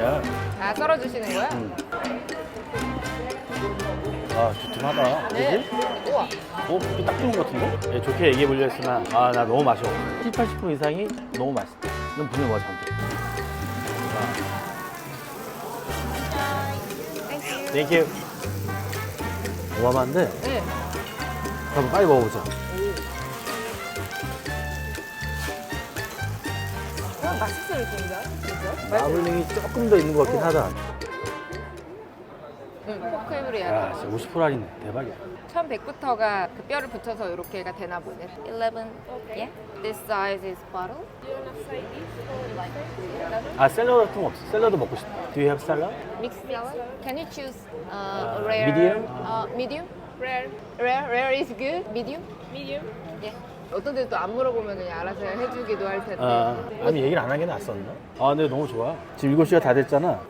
야, 아 썰어주시는 거야? 음. 아, 두툼하다. 네. 그지? 우와. 오, 그게 딱 좋은 것 같은데? 예, 좋게 얘기해 보려 했으나, 아, 나 너무 맛이 없어. 7, 80% 이상이 너무 맛있다. 이건 분명히 뭐가 잘못돼. 땡큐. 어마어마한데? 네. 그럼 빨리 먹어보자. 마블링이 조금 더 있는 것 같긴 하다. 응. 포크에브리야. 야, 진짜 50% 할인 대박이야. 1100부터가 그 뼈를 붙여서 이렇게가 되나 보네. 11. Yeah. This size is bottle. 아, 샐러드 같은 거 없어? 샐러드 먹고 싶다. Do you have salad? Mixed salad. Can you choose uh, Uh, rare? medium? Uh, medium? Rare. Rare. Rare is good. Medium? Medium. Yeah. 어떤 데 또 안 물어보면 그냥 알아서 해주기도 할 텐데. 아, 아니 얘기를 안 하게 놨었나? 아, 근데 너무 좋아. 지금 7시가 다 됐잖아.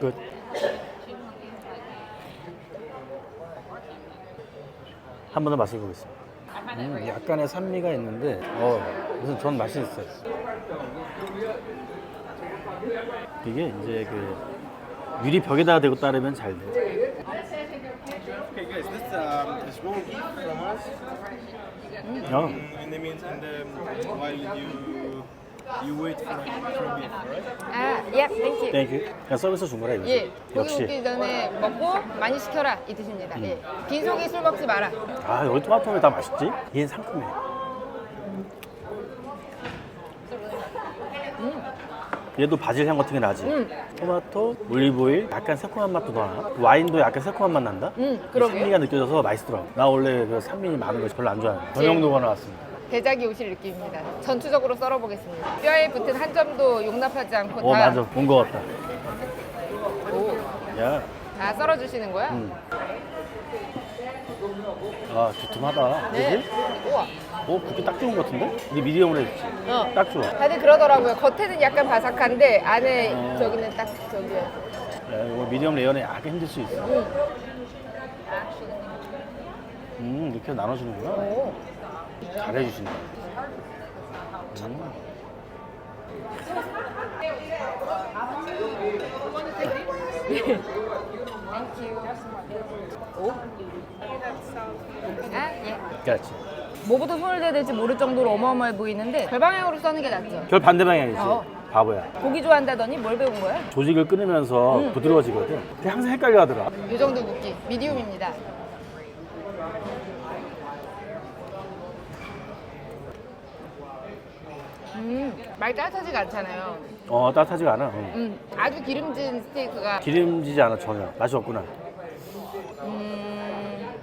끝. 한 번 더 맛을 보겠습니다. 음, 약간의 산미가 있는데, 어, 무슨 전 맛이 있어요. 이게 이제 그 유리 벽에다가 대고 따르면 잘 돼. This um, is raw beef from us. 어. In the meantime, the, while you you wait for for beef, right? 아, thank you. 땡큐. 그냥 서비스 준 거라 이거지. 예, 고기 역시. 먹기 전에 먹고 많이 시켜라 이 뜻입니다. 예, 빈속에 술 먹지 마라. 아 여기 토마토는 다 맛있지? 얘는 상큼해. 얘도 바질 향 같은 게 나지. 음. 토마토, 올리브오일, 약간 새콤한 맛도 나. 와인도 약간 새콤한 맛 난다. 음, 이 그러게요. 산미가 느껴져서 맛있더라고. 나 원래 그 산미 많은 거 별로 안 좋아하는. 전용도가 나왔습니다. 대작이 오실 느낌입니다. 전투적으로 썰어보겠습니다. 뼈에 붙은 한 점도 용납하지 않고 어 다. 맞아, 본 거 같다. 오, 야, 다 썰어주시는 거야? 음. 아 두툼하다. 네. 그지? 우와. 오, 그게 딱 좋은 것 같은데? 근데 미디엄으로 해줬지. 어. 딱 좋아. 다들 그러더라고요. 겉에는 약간 바삭한데 안에 어. 저기는 딱 저기야. 야, 이거 미디엄 레어는 약간 힘들 수 있어. 음. 음, 이렇게 나눠주는구나. 오. 잘해주신다. 음. 오. 아, 예. 그렇지. 뭐부터 손을 대야 될지 모를 정도로 어마어마해 보이는데 별방향으로 써는 게 낫죠. 결 반대 방향이지. 어. 바보야. 고기 좋아한다더니 뭘 배운 거야? 조직을 끊으면서 음. 부드러워지거든. 근데 항상 헷갈려 하더라. 이 정도 굵기 미디움입니다. 음, 말 따뜻하지가 않잖아요. 어, 따뜻하지가 않아. 응. 음, 아주 기름진 스테이크가 기름지지 않아, 전혀. 맛이 없구나. 음,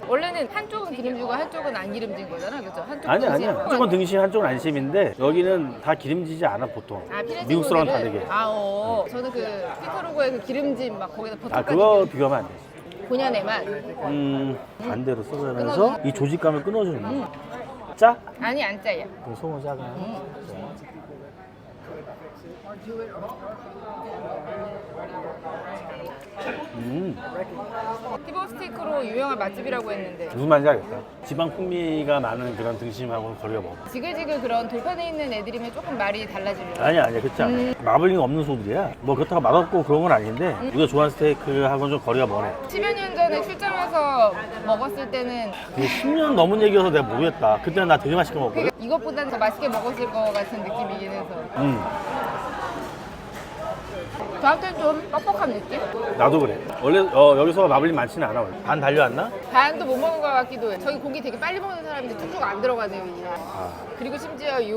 원래는 한쪽은 기름지고 한쪽은 안 기름진 거잖아, 그렇죠? 한쪽 등심. 아니야. 한쪽은 등심, 한쪽은 안심인데, 여기는 다 기름지지 않아, 보통. 아, 미국 사람 고기를? 다르게. 아, 어. 저는 그 피터루거의 그 기름진 막 거기다 아, 버터까지 그거 비교하면 안 되지. 본연에만 음, 반대로 끊어주는 이 조직감을 끊어주는 거야. 짜? 아니 안 짜요. 그럼 소금 짜가. 음, 티보 스테이크로 유명한 맛집이라고 했는데 무슨 말인지 알겠다. 지방 풍미가 많은 그런 등심하고 거리가 먹어. 지글지글 그런 돌판에 있는 애들이면 조금 말이 달라지는 거야. 아니야, 아니야, 그렇지 않아. 마블링 없는 소들이야. 뭐 그렇다고 맛없고 그런 건 아닌데, 우리가 좋아하는 스테이크하고는 좀 거리가 멀어. 10여 년 전에 출장해서 먹었을 때는 그게 10년 넘은 얘기여서 내가 모르겠다. 그때는 나 되게 맛있게 먹었거든. 그러니까 이것보다는 더 맛있게 먹었을 것 같은 느낌이긴 해서 음, 저한테는 좀 뻑뻑한 느낌? 나도 그래. 원래 어, 여기서 마블링 많지는 않아. 원래. 반 달려왔나? 반도 못 먹은 것 같기도 해. 저기 고기 되게 빨리 먹는 사람인데 툭툭 안 들어가네요, 이게. 아, 그리고 심지어 이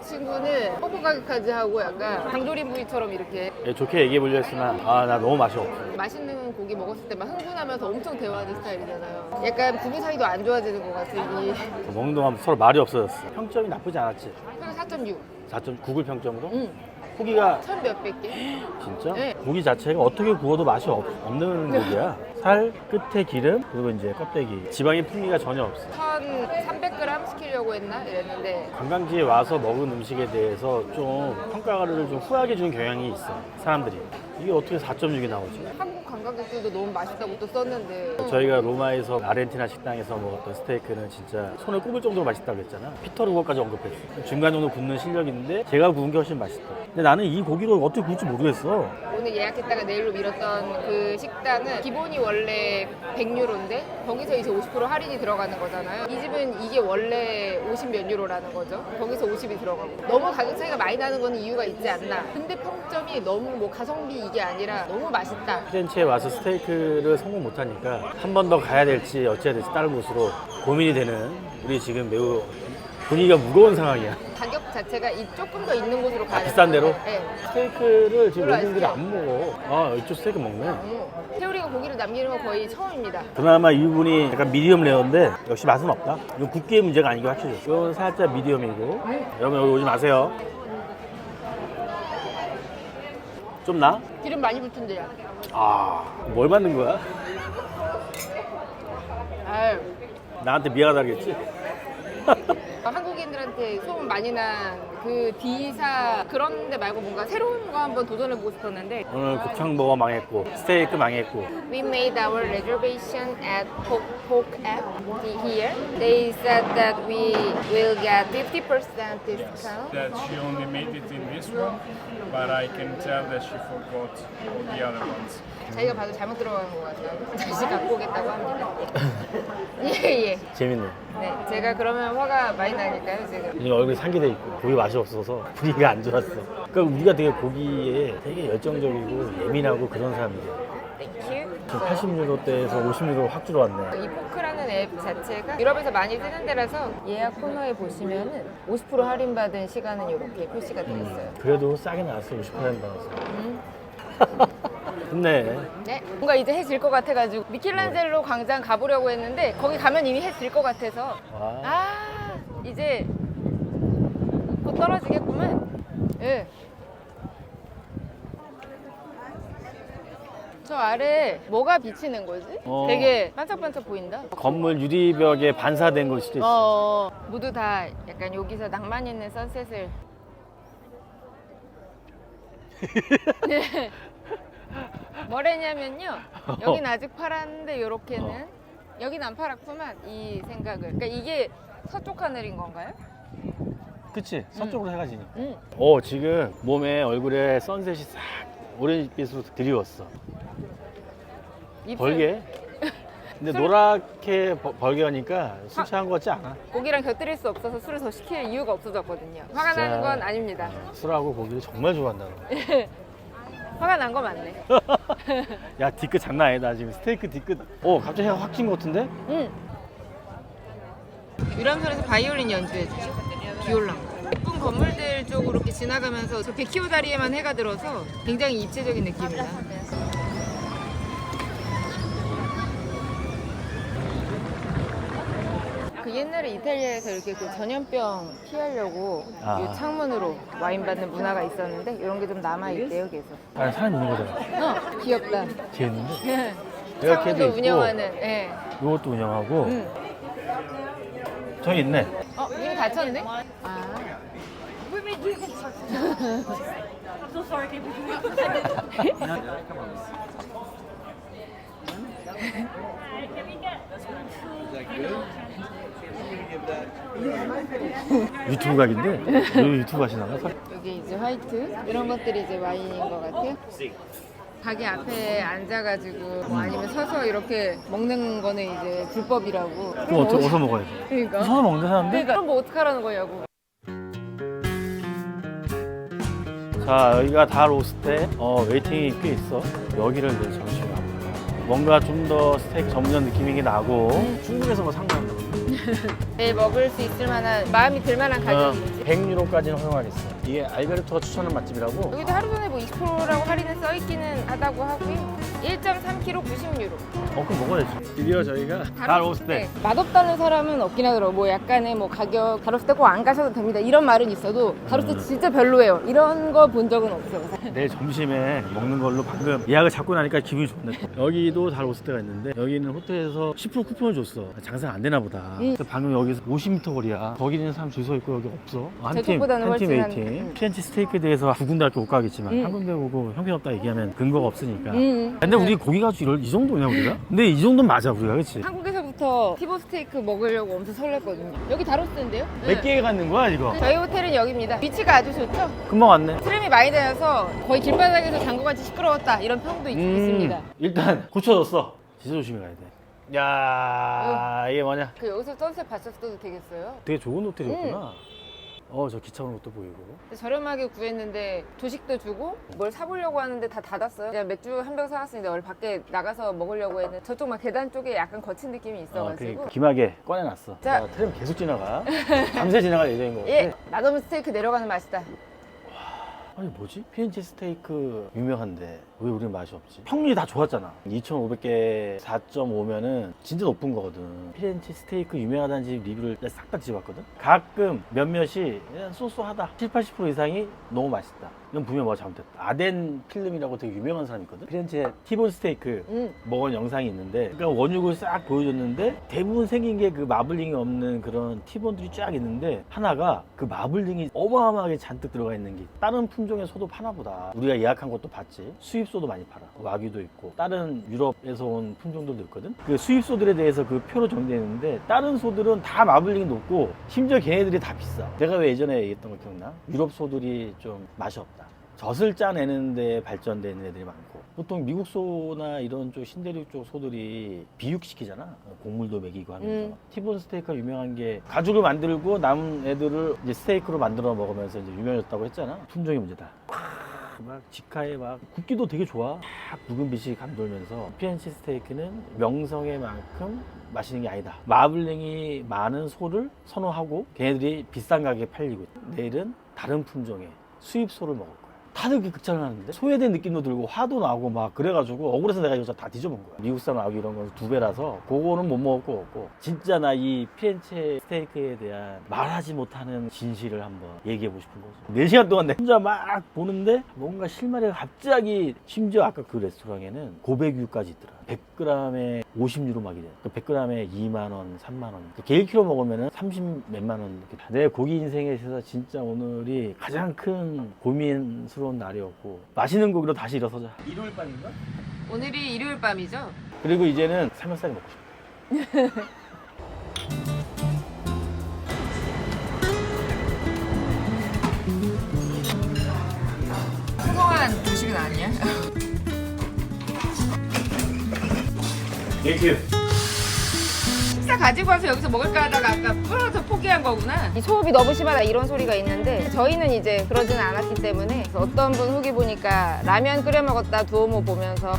친구는 뻑뻑하기까지 하고 약간 장조림 부위처럼 이렇게 예, 좋게 얘기해 보려 했으나, 아, 나 너무 맛이 없어. 맛있는 고기 먹었을 때 막 흥분하면서 엄청 대화하는 스타일이잖아요. 약간 부부 사이도 안 좋아지는 것 같은 이. 먹는 동안 서로 말이 없어졌어. 평점이 나쁘지 않았지. 그래서 4.6. 4.9글 평점으로. 응. 고기가 천 몇백 개? 진짜 네. 고기 자체가 어떻게 구워도 맛이 없, 없는 고기야. 살, 끝에 기름, 그리고 이제 껍데기. 지방의 풍미가 전혀 없어. 1,300g 시키려고 했나? 이랬는데 관광지에 와서 먹은 음식에 대해서 좀 평가를 좀 후하게 주는 경향이 있어. 사람들이. 이게 어떻게 4.6이 나오지? 한국 관광객들도 너무 맛있다고 또 썼는데 저희가 로마에서 아르헨티나 식당에서 먹었던 스테이크는 진짜 손을 꼽을 정도로 맛있다고 그랬잖아. 피터루거까지 언급했어. 중간 정도 굽는 실력이 있는데 제가 구운 게 훨씬 맛있다. 근데 나는 이 고기를 어떻게 구울지 모르겠어. 오늘 예약했다가 내일로 미뤘던 그 식당은 기본이 원래 100유로인데 거기서 이제 50% 할인이 들어가는 거잖아요. 이 집은 이게 원래 50 몇 유로라는 거죠. 거기서 50이 들어가고 너무 가격 차이가 많이 나는 건 이유가 있지 않나. 근데 평점이 너무 뭐 가성비 이게 아니라 너무 맛있다. 피렌체에 와서 스테이크를 성공 못하니까 한 번 더 가야 될지 어찌해야 될지 다른 곳으로 고민이 되는 우리 지금 매우 분위기가 무거운 상황이야. 가격 자체가 이 조금 더 있는 곳으로 가야 아, 비싼. 데로? 네. 스테이크를 지금 외국인들이 안안 먹어. 아, 이쪽 스테이크 먹네. 어. 태우리가 고기를 남기는 건 거의 처음입니다. 그나마 이분이 약간 미디엄 레어인데 역시 맛은 없다. 이건 굵기의 문제가 아닌 게 확실해. 이건 살짝 미디엄이고. 여러분 여기 오지 마세요. 좀 나? 기름 많이 붙은 데야. 아, 뭘 만든 거야? 아유. 나한테 미안하다겠지? 한국인들한테 소문 많이 난 그 D사 그런 데 말고 뭔가 새로운 거 한번 도전해보고 싶었는데 오늘 곱창버거 망했고 스테이크 망했고 We made our reservation at Poke, Poke app here. They said that we will get 50% discount. that she only made it in this one, but I can tell that she forgot all the other ones. 자기가 봐도 잘못 들어간 것 같아요. 다시 갖고 오겠다고 합니다. 예, 예. 재밌네. 네, 제가 그러면 화가 많이 나니까요, 지금. 지금 얼굴이 상기돼 있고 고기 맛이 없어서 분위기가 안 좋았어. 그러니까 우리가 되게 고기에 되게 열정적이고 예민하고 그런. 땡큐. 지금 80유로대에서 50유로 확 줄어왔네. 이 포크라는 앱 자체가 유럽에서 많이 쓰는 데라서 예약 코너에 보시면은 50% 할인받은 시간은 이렇게 표시가 되어 있어요. 그래도 싸게 나왔어 50% 나왔어. 음. 좋네. 네, 뭔가 이제 해 질 것 같아가지고 미켈란젤로 광장 가보려고 했는데 거기 가면 이미 해 질 것 같아서 와. 아 이제 곧 떨어지겠구만. 예. 저 아래 뭐가 비치는 거지? 어. 되게 반짝반짝 보인다. 건물 유리벽에 반사된 걸 수도 있어. 어, 모두 다 약간 여기서 낭만 있는 선셋을. 네. 뭐랬냐면요. 여긴 아직 팔았는데 요렇게는 여긴 안 팔았구만 이 생각을. 그러니까 이게 서쪽 하늘인 건가요? 그치? 서쪽으로 해가지고. 응. 어 지금 몸에 얼굴에 선셋이 싹 오렌지빛으로 드리웠어. 입술. 벌게. 근데 노랗게 벌- 벌게 하니까 술 취한 것 같지 않아. 고기랑 곁들일 수 없어서 술을 더 시킬 이유가 없어졌거든요. 화가. 나는 건 아닙니다. 어, 술하고 고기를 정말 좋아한다. 너. 화가 난 거 맞네. 야 뒤끝 장난 아니다 지금 스테이크 뒤끝. 어 갑자기 해가 확 찐 것 같은데? 응. 유람선에서 바이올린 연주해 주죠. 비올랑. 예쁜 건물들 쪽으로 이렇게 지나가면서 저 베키오 다리에만 해가 들어서 굉장히 입체적인 느낌이다. 그 옛날에 이탈리아에서 이렇게 그 전염병 피하려고 아. 이 창문으로 와인 받는 문화가 있었는데 이런 게 좀 남아 있대요, 계속. 아 사람 있는 거잖아. 어, 귀엽다. 재밌는데? 이렇게도 창문도 있고. 운영하는. 예. 이것도 운영하고 응. 저기 있네. 어, 이미 닫혔네? 아. 유튜브 각인데 여기 유튜브 하시나 봐. 여기 이제 화이트 이런 것들이 이제 와인인 것 같아요. 가게 앞에 앉아가지고 뭐 아니면 서서 이렇게 먹는 거는 이제 불법이라고. 그럼 어떻게 어디서 먹어야지? 그러니까. 서서 먹는 사람인데? 그러니까 그럼 뭐 어떡하라는 거냐고. 자 여기가 다 로스테 어 웨이팅이 꽤 있어 여기를 이제 잠시 가볼까 뭔가 좀 더 스테이크 전문 느낌이 나고 중국에서 뭐 상관없는 내 먹을 수 있을 만한 마음이 들 만한 어, 가격이지. 100유로까지는 허용하겠어. 이게 알베르토가 추천한 맛집이라고. 여기도 하루 전에 뭐 20%라고 할인을 써 있기는 하다고 하고요. 1.3kg 90유로. 어, 그럼 먹어야지. 드디어 저희가 달 오스테. 네. 맛없다는 사람은 없긴 하더라고. 뭐 약간의 뭐 가격 다로스테 꼭안 가셔도 됩니다. 이런 말은 있어도 다로스테 음. 진짜 별로예요. 이런 거 본 적은 없어요. 내일 점심에 먹는 걸로 방금 예약을 잡고 나니까 기분이 좋네. 여기도 달 오스테가 있는데 여기는 호텔에서 10% 쿠폰을 줬어. 장사가 안 되나 보다. 음. 그래서 방금 여기서 50m 거리야. 거기 있는 사람 줄 서 있고 여기 없어. 한 팀, 저쪽보다는 한 팀 훨씬 A팀. 한- 피렌체 스테이크에 대해서 두 군데 할게 못 가겠지만 음. 한 군데 보고 형편없다 얘기하면 근거가 없으니까. 음. 근데 우리 고기 가지고 이럴, 이 정도냐 우리가? 근데 이 정도는 맞아 우리가 그렇지? 한국에서부터 티보 스테이크 먹으려고 엄청 설렜거든요. 여기 다로스인데요? 몇개 갔는 거야 이거? 저희 호텔은 여기입니다. 위치가 아주 좋죠? 금방 왔네. 트램이 많이 다녀서 거의 길바닥에서 장구같이 시끄러웠다 이런 평도 있, 음, 있습니다. 일단 고쳐졌어. 진짜 조심히 가야 돼. 야 이게 뭐냐? 그 여기서 선셋 봤었어도 되겠어요? 되게 좋은 호텔이었구나. 음. 어 저 기차 오는 것도 보이고. 저렴하게 구했는데 조식도 주고 뭘 사보려고 하는데 다 닫았어요. 그냥 맥주 한 병 사왔으니까 원래 밖에 나가서 먹으려고 했는데 저쪽 막 계단 쪽에 약간 거친 느낌이 어, 있어가지고 그러니까 김하게 꺼내놨어. 자. 자, 트램 계속 지나가. 밤새 지나갈 예정인 거 같아. 예 맛없는 스테이크 내려가는 맛이다. 아니 뭐지? 피렌체 스테이크 유명한데 왜 우리는 맛이 없지? 평균이 다 좋았잖아. 2,500개 4.5면은 진짜 높은 거거든. 피렌체 스테이크 유명하다는 집 리뷰를 싹다 뒤져봤거든. 가끔 몇몇이 그냥 쏘쏘하다. 7, 80% 이상이 너무 맛있다. 이건 분명 뭐가 잘못됐다. 아덴 필름이라고 되게 유명한 사람이 있거든. 피렌체 티본 스테이크 음 먹은 영상이 있는데 그러니까 원육을 싹 보여줬는데 대부분 생긴 게 그 마블링이 없는 그런 티본들이 쫙 있는데 하나가 그 마블링이 어마어마하게 잔뜩 들어가 있는 게 다른 품종의 소도 파나보다 우리가 예약한 것도 봤지 수입 소도 많이 팔아. 와규도 있고. 다른 유럽에서 온 품종들도 있거든. 그 수입소들에 대해서 그 표로 정리되어 있는데 다른 소들은 다 마블링이 높고 심지어 걔네들이 다 비싸. 내가 왜 예전에 얘기했던 거 기억나? 유럽 소들이 좀 맛이 없다. 젖을 짜내는 데 발전되는 애들이 많고. 보통 미국 소나 이런 쪽 신대륙 쪽 소들이 비육시키잖아. 곡물도 먹이고 하면서. 음. 티본 스테이크가 유명한 게 가죽을 만들고 남은 애들을 이제 스테이크로 만들어 먹으면서 이제 유명해졌다고 했잖아. 품종이 문제다 막 직화에 막 굽기도 되게 좋아. 막 붉은 빛이 감돌면서 피렌체 스테이크는 명성의 만큼 맛있는 게 아니다. 마블링이 많은 소를 선호하고 걔네들이 비싼 가격에 팔리고. 내일은 다른 품종의 수입 소를 먹을 그렇게 극찬을 하는데? 소외된 느낌도 들고 화도 나고 막 그래가지고 억울해서 내가 이거 다 뒤져본 거야. 미국산 아기 이런 거는 두 배라서 그거는 못 먹을 거 없고. 진짜 나 이 피렌체 스테이크에 대한 말하지 못하는 진실을 한번 얘기해보고 싶은 거죠 4시간 동안 내 혼자 막 보는데 뭔가 실마리가 갑자기 심지어 아까 그 레스토랑에는 고백유까지 있더라 100g에 50유로 막 이래 100g에 2만 원 3만원 개일 키로 먹으면 30 몇만 원 이렇게 다. 내 고기 인생에 있어서 진짜 오늘이 가장 큰 고민스러운 날이었고 맛있는 고기로 다시 일어서자 일요일 밤인가? 오늘이 일요일 밤이죠? 그리고 이제는 삼겹살이 먹고 싶다 땡큐 식사 가지고 와서 여기서 먹을까 하다가 아까 부러져 포기한 거구나. 이 소음이 너무 심하다 이런 소리가 있는데 저희는 이제 그러지는 않았기 때문에 어떤 분 후기 보니까 라면 끓여 먹었다 두오모 보면서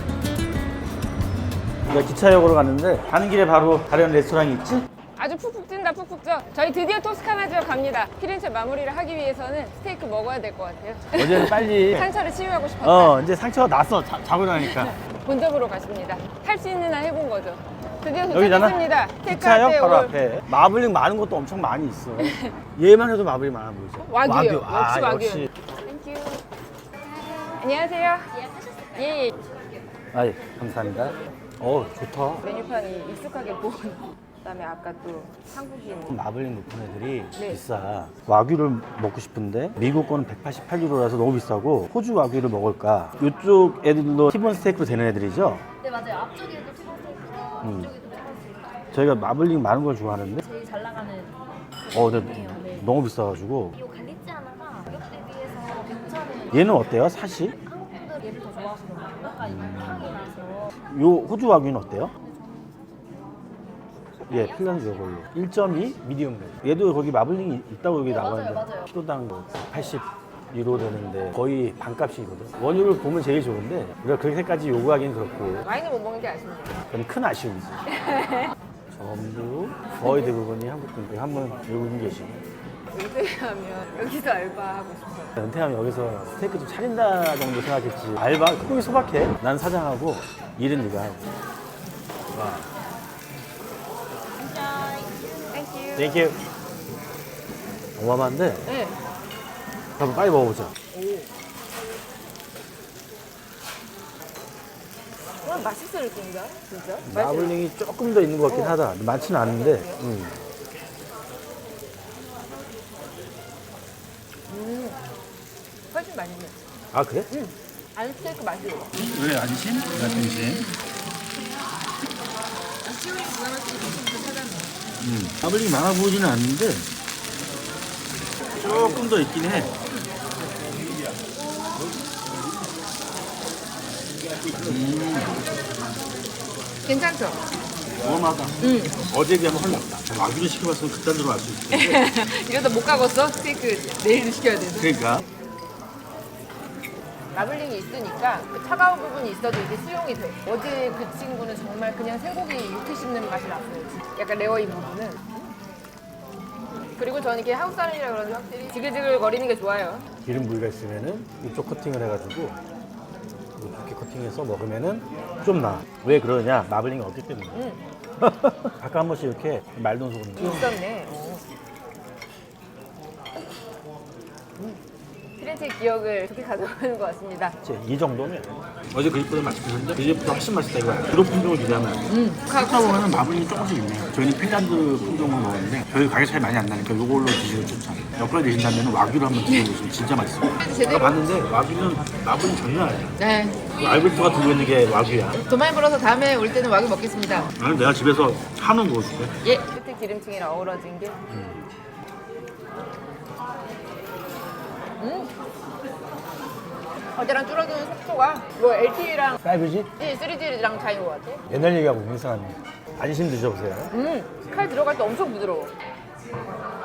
우리가 기차역으로 갔는데 가는 길에 바로 다른 레스토랑이 있지? 아주 푹푹 찐다 푹푹 쪄. 저희 드디어 토스카나 지역 갑니다. 피렌체 마무리를 하기 위해서는 스테이크 먹어야 될 것 같아요. 어제는 빨리 상처를 치유하고 싶었다. 어 이제 상처가 났어 자, 자고 나니까 본점으로 가십니다. 할 수 있는 한 해본 거죠. 드디어 여기잖아 도착했습니다. 기차역 바로 올 앞에 마블링 많은 것도 엄청 많이 있어 얘만 해도 마블링 많아 보이죠? 와규요. 아, 역시 와규. 역시 땡큐. 안녕하세요. 예, 예. 아, 예, 감사합니다. 어, 좋다. 메뉴판이 익숙하게 보인. 그다음에 아까 또 한국인 마블링 높은 애들이 네. 비싸. 와규를 먹고 싶은데 미국 거는 188유로라서 너무 비싸고 호주 와규를 먹을까? 이쪽 애들도 티본 스테이크로 되는 애들이죠? 네 맞아요. 앞쪽에도 티본 스테이크고 음. 이쪽에도 티본 스테이크. 저희가 마블링 많은 걸 좋아하는데 제일 잘 나가는 어, 근데 메뉴예요. 네. 너무 비싸가지고 이 갈리지아나가 가격 대비해서 괜찮은 얘는 어때요? 사시? 한국 분들 얘를 더 좋아하시더라고요. 약간 이건 향이라서 요 호주 와규는 어때요? 예, 핀란드 이걸로 1.2 미디움 레 얘도 거기 마블링이 있다고 여기 네, 나와 맞아요, 있는데 맞아요. 키로당 뭐 80 유로 되는데 거의 반값이거든. 원유를 보면 제일 좋은데 우리가 그렇게까지 요구하기는 그렇고 와인을 못 먹는 게 아쉽네요. 그건 큰 아쉬움이지. 전부 거의 대부분이 한국 분들 한분 외국인 계시고 은퇴하면 여기서 알바하고 싶어요. 은퇴하면 여기서 스테이크 좀 차린다 정도 생각했지 알바 크게 소박해 난 사장하고 일은 네가 하고 와 땡큐 어마어마한데 네. 한번 빨리 먹어보자 와, 맛있을 텐데, 진짜. 맛있어요. 마블링이 조금 더 있는 것 같긴 하다 많지는 않은데 음. 훨씬 맛있네. 아 그래? 안 스테이크 맛있어. 왜 안심? 왜 안심? 음, 마블링 많아 보이지는 않는데 조금 더 있긴 해. 괜찮죠? 어마하다. 응. 어제에 비하면 낫다. 와규를 시켜봤으면 그딴 데로 갈수 텐데. 이러다 못 가겠어? 스테이크 내일도 시켜야 돼서. 그러니까. 마블링이 있으니까 그 차가운 부분이 있어도 이제 수용이 돼. 어제 그 친구는 정말 그냥 쇠고기 육회 씹는 맛이 났어요. 약간 레어인 부분은. 그리고 저는 이렇게 한국 사람이라 그런지 확실히 지글지글 거리는 게 좋아요. 기름 부위가 있으면은 이쪽 커팅을 해가지고 이렇게 커팅해서 먹으면은 좀 나. 왜 그러냐? 마블링이 없기 때문에. 응. 아까 한 번씩 이렇게 말돈 소금. 있었네. 피렌체 기억을 좋게 가져가는 것 같습니다. 이제 이 정도면 어제 그 집보다 맛있었는데 그 집보다 훨씬 맛있다 이거야. 유럽 품종을 기대하면 음, 찾다 보면 마블링이 조금씩 있네. 저희는 핀란드 품종을 먹었는데 저희 가격 차이 많이 안 나니까 이걸로 드시면 좋죠. 몇 가지 드신다면 와규를 한번 드셔보시면 진짜 맛있어요. 제대로. 제가 봤는데 와규는 마블링 장난 아니야. 네. 그 알베르토가 들고 있는 게 와규야. 돈 많이 벌어서 다음에 올 때는 와규 먹겠습니다. 나는 내가 집에서 한우 구워줄게. 예. 끝에 기름층이랑 어우러진 게. 음. 어제랑 줄어드는 속도가 뭐 LTE랑 5G? 3G랑 차이인 것 같아. 옛날 얘기하고 이상하네. 안심 드셔보세요. 음. 칼 들어갈 때 엄청 부드러워.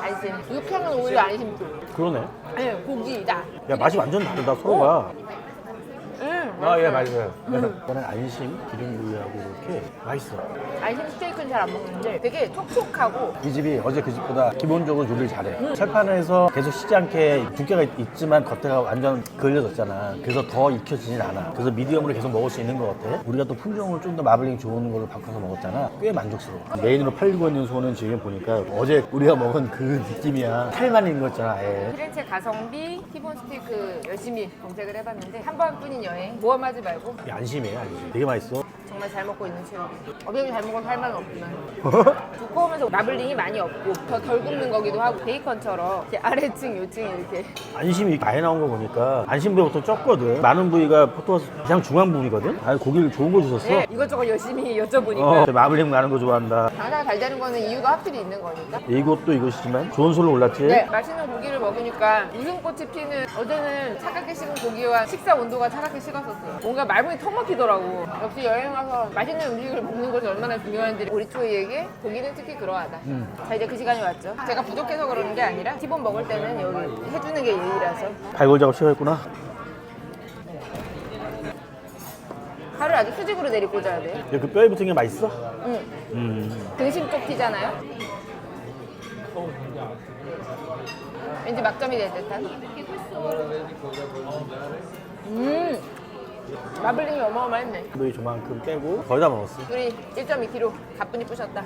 안심. 육향은 오히려 안심 쪽. 그러네. 네, 고기다. 야 맛이 완전 다르다 서로가. 음. 아예 맛있어요. 저는 안심 기름 부위하고 이렇게 맛있어. 안심 스테이크는 잘 안 먹는데 되게 촉촉하고 이 집이 어제 그 집보다 기본적으로 요리를 잘해. 철판에서 계속 쉬지 않게 두께가 있- 있지만 겉에가 완전 그을려졌잖아. 그래서 더 익혀지진 않아. 그래서 미디엄으로 계속 먹을 수 있는 것 같아. 우리가 또 품종을 좀 더 마블링 좋은 걸로 바꿔서 먹었잖아. 꽤 만족스러워. 메인으로 팔리고 있는 소는 지금 보니까 어제 우리가 먹은 그 느낌이야. 살만 있는 거 있잖아. 아예. 피렌체 가성비 티본 스테이크 열심히 검색을 해봤는데 한 번뿐인 여행 모험하지 말고 이게 안심이에요, 안심. 되게 맛있어. 정말 잘 먹고 있는 체험. 어묵이 잘 먹어서 할 말은 없지만 두꺼우면서 마블링이 많이 없고 더 덜 굽는 거기도 하고 베이컨처럼 이렇게 아래층, 요층 이렇게 안심이 많이 나온 거 보니까 안심부위가 적거든. 많은 부위가 포토가 가장 중요한 부위거든. 아, 고기를 좋은 거 주셨어. 네, 이것저것 열심히 여쭤보니까 어, 마블링 많은 거 좋아한다. 잘 되는 거는 이유가 확실히 있는 거니까. 이것도 이것이지만 좋은 술로 올랐지. 네, 맛있는 고기를 먹으니까 웃음꽃이 피는 어제는 차갑게 식은 고기와 식사 온도가 차갑게 식었었어요. 뭔가 말문이 턱 막히더라고. 역시 여행 와서 맛있는 음식을 먹는 것이 얼마나 중요한지 우리 초이에게 고기는 특히 그러하다. 자 이제 그 시간이 왔죠. 제가 부족해서 그러는 게 아니라 티본 먹을 때는 여기 해주는 게 예의라서 발골 작업 시작했구나. 살을 아주 수직으로 내리 꽂아야 돼요. 그 뼈에 붙은 게 맛있어? 응. 음. 등심 쪽 티잖아요. 왠지 막점이 될 듯한. 음, 마블링이 어마어마했네. 뼈 저만큼 빼고 거의 다 먹었어. 우리 1.2kg 가뿐히 부셨다.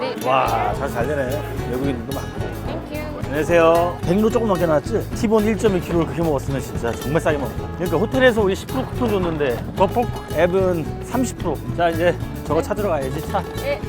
네, 와, 잘 잘 되네. 외국인들도 많고. 땡큐. 안녕하세요. 100로 조금 넘게 나왔지? 티본 1.2kg를 그렇게 먹었으면 진짜 정말 싸게 먹었다. 그러니까 호텔에서 우리 10% 쿠폰 줬는데 버폭 앱은 30%. 자, 이제 저거 찾으러 가야지, 차. 예.